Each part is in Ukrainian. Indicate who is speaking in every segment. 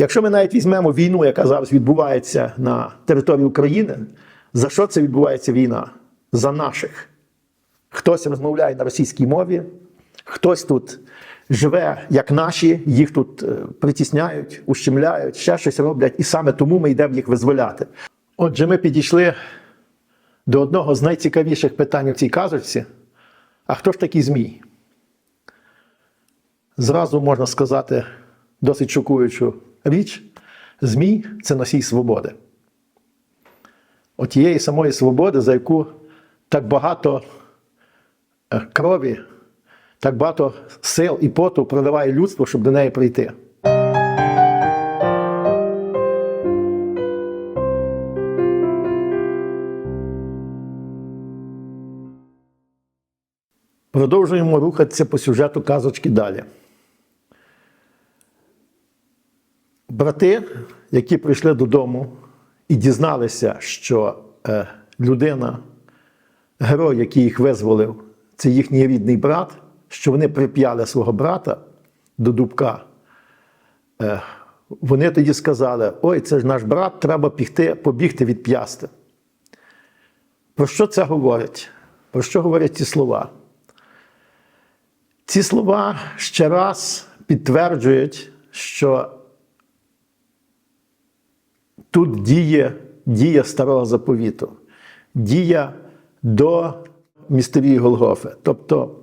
Speaker 1: Якщо ми навіть візьмемо війну, яка зараз відбувається на території України, за що це відбувається війна? За наших. Хтось розмовляє на російській мові, хтось тут живе, як наші, їх тут е, притісняють, ущемляють, ще щось роблять, і саме тому ми йдемо їх визволяти. Отже, ми підійшли до одного з найцікавіших питань в цій казочці. А хто ж такий Змій? Зразу можна сказати досить шокуючу річ: Змій це носій свободи. Отієї самої свободи, за яку так багато е, крові, так багато сил і поту проливає людство, щоб до неї прийти. Продовжуємо рухатися по сюжету казочки далі. Брати, які прийшли додому і дізналися, що е, людина, герой, який їх визволив, це їхній рідний брат, що вони прип'яли свого брата до дубка. Е, вони тоді сказали: ой, це ж наш брат, треба бігти, побігти відп'ясти. Про що це говорить? Про що говорять ці слова? Ці слова ще раз підтверджують, що тут діє дія старого заповіту, дія до містерії Голгофи. Тобто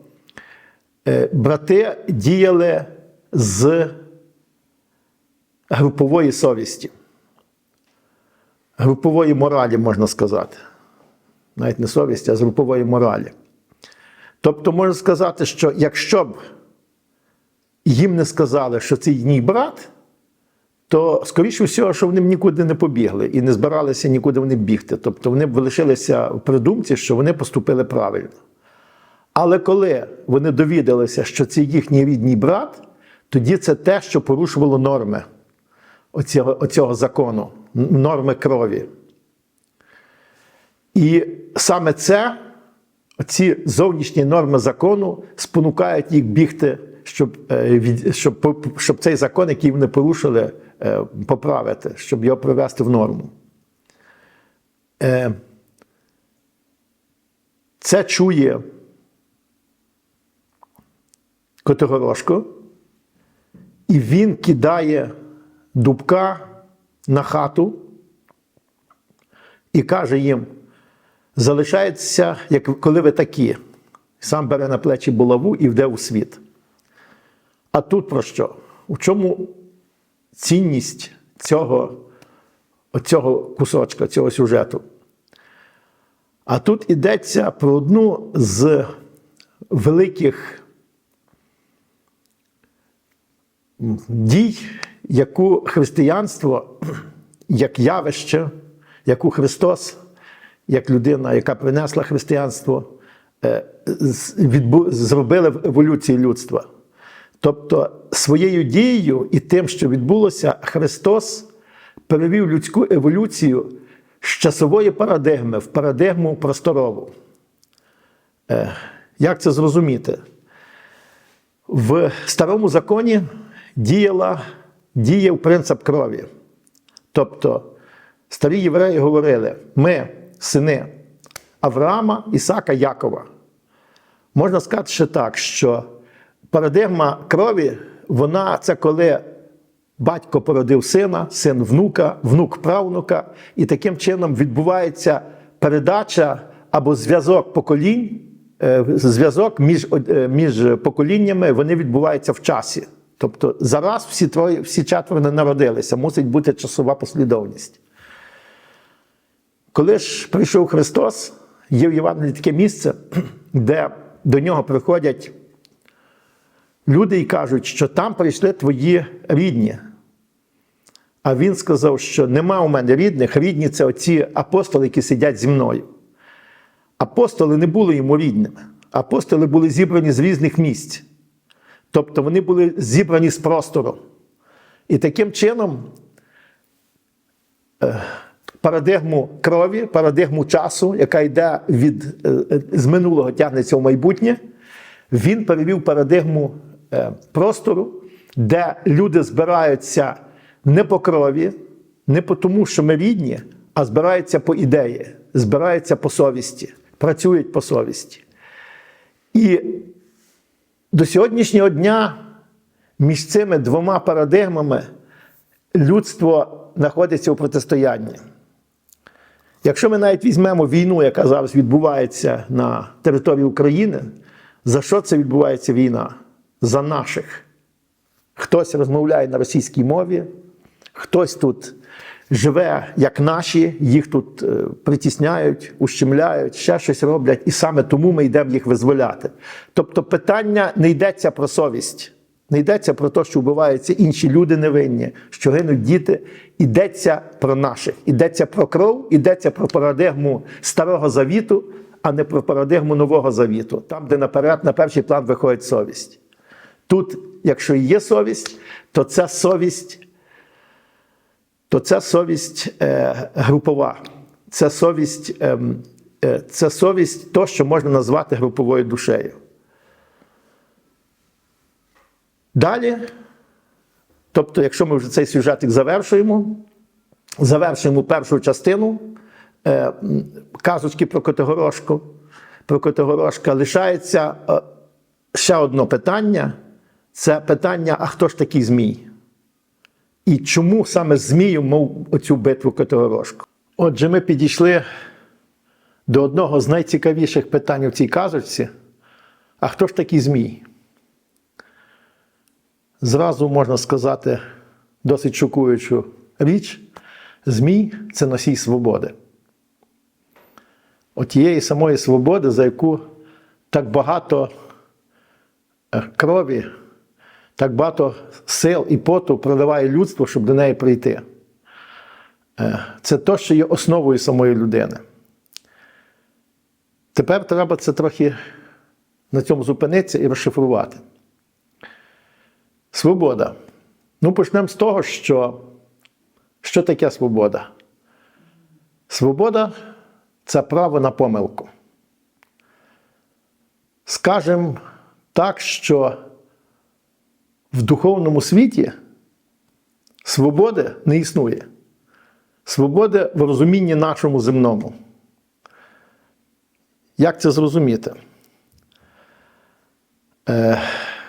Speaker 1: е, брати діяли з групової совісті, групової моралі, можна сказати. Навіть не совісті, а з групової моралі. Тобто можна сказати, що якщо б їм не сказали, що це їхній брат, то, скоріше всього, що вони б нікуди не побігли і не збиралися нікуди вони бігти. Тобто вони б лишилися в придумці, що вони поступили правильно. Але коли вони довідалися, що це їхній рідний брат, тоді це те, що порушувало норми оцього, оцього закону, норми крові. І саме це ці зовнішні норми закону спонукають їх бігти, щоб, е, щоб, щоб цей закон, який вони порушили, поправити, щоб його привести в норму. Е, Це чує Котигорошко, і він кидає дубка на хату і каже їм: залишається, як коли ви такі. Сам бере на плечі булаву і йде у світ. А тут про що? У чому цінність цього, цього кусочка, цього сюжету? А тут йдеться про одну з великих дій, яку християнство як явище, яку Христос, як людина, яка принесла християнство, е, зробили в еволюції людства. Тобто своєю дією і тим, що відбулося, Христос перевів людську еволюцію з часової парадигми в парадигму просторову. Е, Як це зрозуміти? В старому законі діяла, діяв принцип крові. Тобто старі євреї говорили: ми сини Авраама, Ісака, Якова. Можна сказати ще так, що парадигма крові, вона це коли батько породив сина, син внука, внук правнука, і таким чином відбувається передача або зв'язок поколінь, е, зв'язок між, е, між поколіннями, вони відбуваються в часі. Тобто зараз всі троє, всі четверо не народилися, мусить бути часова послідовність. Коли ж прийшов Христос, є в Євангелії таке місце, де до нього приходять люди і кажуть, що там прийшли твої рідні. А він сказав, що нема у мене рідних, рідні це оці апостоли, які сидять зі мною. Апостоли не були йому рідними. Апостоли були зібрані з різних місць. Тобто вони були зібрані з простору. І таким чином е, парадигму крові, парадигму часу, яка йде від, е, е, з минулого тягнеться в майбутнє, він перевів парадигму простору, де люди збираються не по крові, не по тому, що ми рідні, а збираються по ідеї, збираються по совісті, працюють по совісті. І до сьогоднішнього дня між цими двома парадигмами людство знаходиться у протистоянні. Якщо ми навіть візьмемо війну, яка зараз відбувається на території України, за що це відбувається війна? За наших. Хтось розмовляє на російській мові, хтось тут живе як наші, їх тут е, притісняють, ущемляють, ще щось роблять, і саме тому ми йдемо їх визволяти. Тобто питання не йдеться про совість, не йдеться про те, що вбиваються інші люди невинні, що гинуть діти. Йдеться про наших, йдеться про кров, йдеться про парадигму Старого Завіту, а не про парадигму Нового Завіту, там, де наперед, на перший план виходить совість. Тут, якщо є совість, то ця совість то це совість е, групова, це совість, е, е, це совість то, що можна назвати груповою душею. Далі, тобто, якщо ми вже цей сюжетик завершуємо, завершуємо першу частину е, казочки про Котигорошку, про Котигорошка, лишається е, ще одне питання: це питання: а хто ж такий Змій? І чому саме Змію мов оцю битву Котигорошку? Отже, ми підійшли до одного з найцікавіших питань у цій казочці. А хто ж такий Змій? Зразу можна сказати досить шокуючу річ: Змій це носій свободи. Отієї самої свободи, за яку так багато е, крові так багато сил і поту проливає людство, щоб до неї прийти. Е, Це те, що є основою самої людини. Тепер треба це трохи на цьому зупинитися і розшифрувати. Свобода. Ну, почнемо з того, що що таке свобода? Свобода це право на помилку. Скажемо так, що в духовному світі свободи не існує. Свободи в розумінні нашому земному. Як це зрозуміти? Е,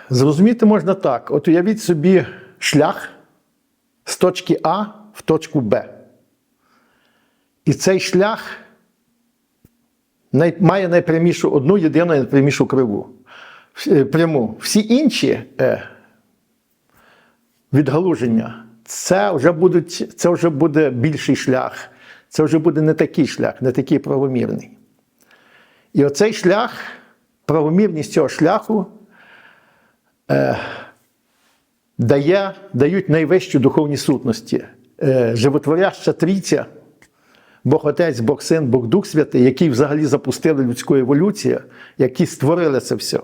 Speaker 1: Зрозуміти можна так: от уявіть собі шлях з точки А в точку Б. І цей шлях має найпрямішу одну єдину найпрямішу криву. Е, Пряму. Всі інші. Е, відгалуження. Це вже, будуть, це вже буде більший шлях, це вже буде не такий шлях, не такий правомірний. І оцей шлях, правомірність цього шляху е, дає, дають найвищі духовні сутності. Е, животворяща трійця, Бог Отець, Бог Син, Бог Дух Святий, які взагалі запустили людську еволюцію, які створили це все.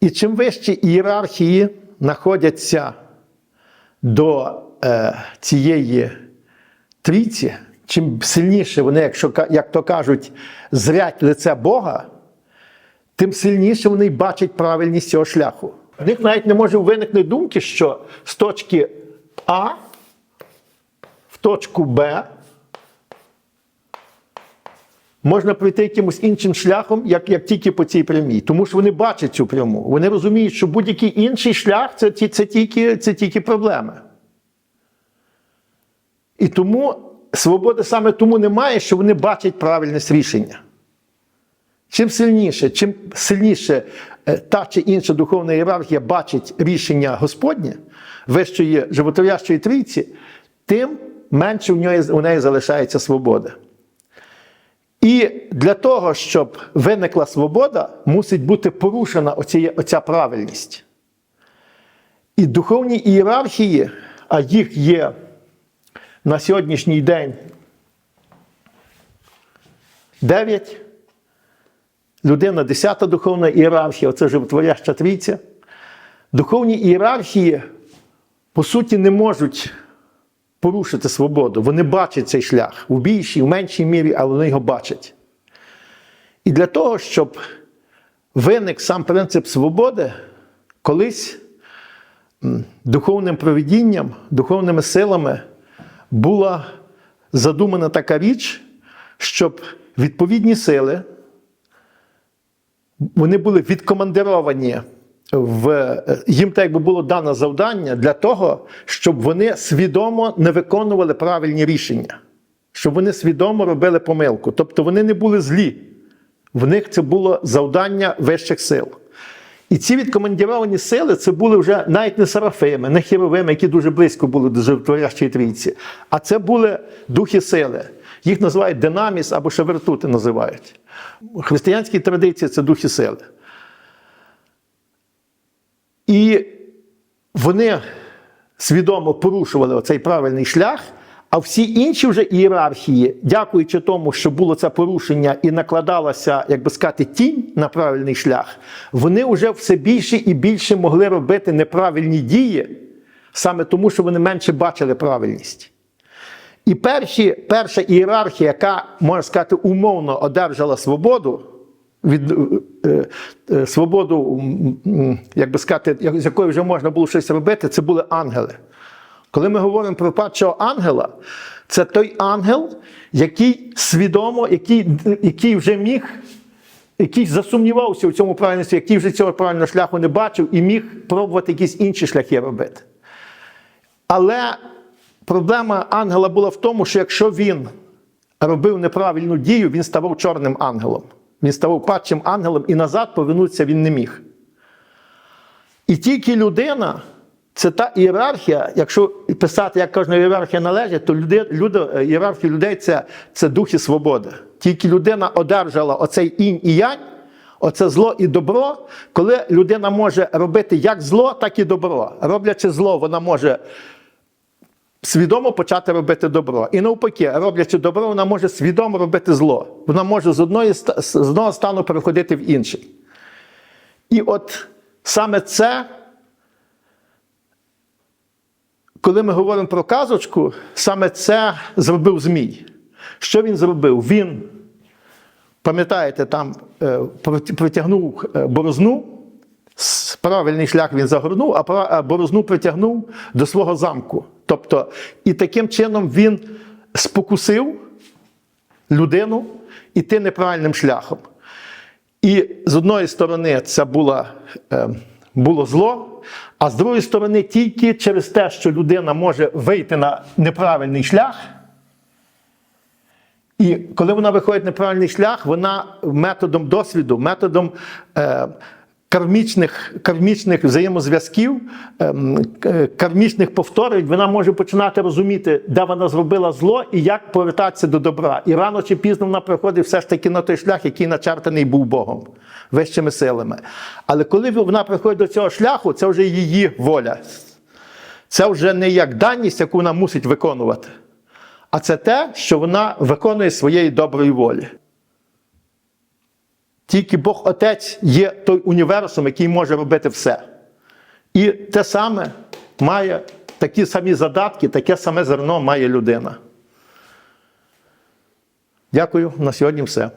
Speaker 1: І чим вищі ієрархії знаходяться до е, цієї трійці, чим сильніше вони, якщо, як то кажуть, зрять лице Бога, тим сильніше вони бачать правильність цього шляху. В них навіть не може виникнути думки, що з точки А в точку Б можна пройти якимось іншим шляхом, як як тільки по цій прямій. Тому що вони бачать цю пряму. Вони розуміють, що будь-який інший шлях це, це, це, тільки, це тільки проблеми. І тому свободи саме тому немає, що вони бачать правильність рішення. Чим сильніше, чим сильніше е, та чи інша духовна ієрархія бачить рішення Господнє, вищої животворящої трійці, тим менше у неї, у неї залишається свобода. І для того, щоб виникла свобода, мусить бути порушена оця, оця правильність. І духовні ієрархії, а їх є на сьогоднішній день 9. Людина 10 духовна ієрархія, оце животворяща трійця. Духовні ієрархії, по суті, не можуть порушити свободу. Вони бачать цей шлях у більшій, в меншій мірі, але вони його бачать. І для того, щоб виник сам принцип свободи, колись духовним провидінням, духовними силами була задумана така річ, щоб відповідні сили вони були відкомандировані в е, їм так якби було дано завдання для того, щоб вони свідомо не виконували правильні рішення, щоб вони свідомо робили помилку. Тобто вони не були злі. В них це було завдання вищих сил. І ці відкомандіровані сили це були вже навіть не серафими, не хіровими, які дуже близько були до животворящої трійці, а це були духи сили. Їх називають динаміс або шевертути називають. У християнській традиції це духи сили. І вони свідомо порушували оцей правильний шлях, а всі інші вже ієрархії, дякуючи тому, що було це порушення і накладалася, як би сказати, тінь на правильний шлях, вони вже все більше і більше могли робити неправильні дії, саме тому, що вони менше бачили правильність. І перші, перша ієрархія, яка, можна сказати, умовно одержала свободу, від, е, е, свободу, м, м, як би сказати, з якою вже можна було щось робити, це були ангели. Коли ми говоримо про падшого ангела, це той ангел, який свідомо, який, який вже міг, який засумнівався у цьому правильності, який вже цього правильного шляху не бачив і міг пробувати якісь інші шляхи робити. Але проблема ангела була в тому, що якщо він робив неправильну дію, він ставав чорним ангелом. Він ставав падшим ангелом і назад повернутися він не міг. І тільки людина це та ієрархія, якщо писати, як кожна ієрархія належить, то люди, люди, ієрархія людей це, це духи свободи. Тільки людина одержала оцей інь і янь, оце зло і добро, коли людина може робити як зло, так і добро. Роблячи зло, вона може свідомо почати робити добро. І навпаки, роблячи добро, вона може свідомо робити зло. Вона може з, одної, ста- з одного стану переходити в інший. І от саме це, коли ми говоримо про казочку, саме це зробив Змій. Що він зробив? Він, пам'ятаєте, там е, притягнув е, борозну, правильний шлях він загорнув, а борозну притягнув до свого замку. Тобто, і таким чином він спокусив людину іти неправильним шляхом. І з одної сторони це була, е, було зло, а з другої сторони, тільки через те, що людина може вийти на неправильний шлях. І коли вона виходить на неправильний шлях, вона методом досвіду, методом е, кармічних, кармічних взаємозв'язків, ем, кармічних повторень, вона може починати розуміти, де вона зробила зло і як повертатися до добра. І рано чи пізно вона приходить все ж таки на той шлях, який начертаний був Богом, вищими силами. Але коли вона приходить до цього шляху, це вже її воля. Це вже не як даність, яку вона мусить виконувати, а це те, що вона виконує своєї доброї волі. Тільки Бог Отець є той універсум, який може робити все. І те саме має такі самі задатки, таке саме зерно має людина. Дякую. На сьогодні все.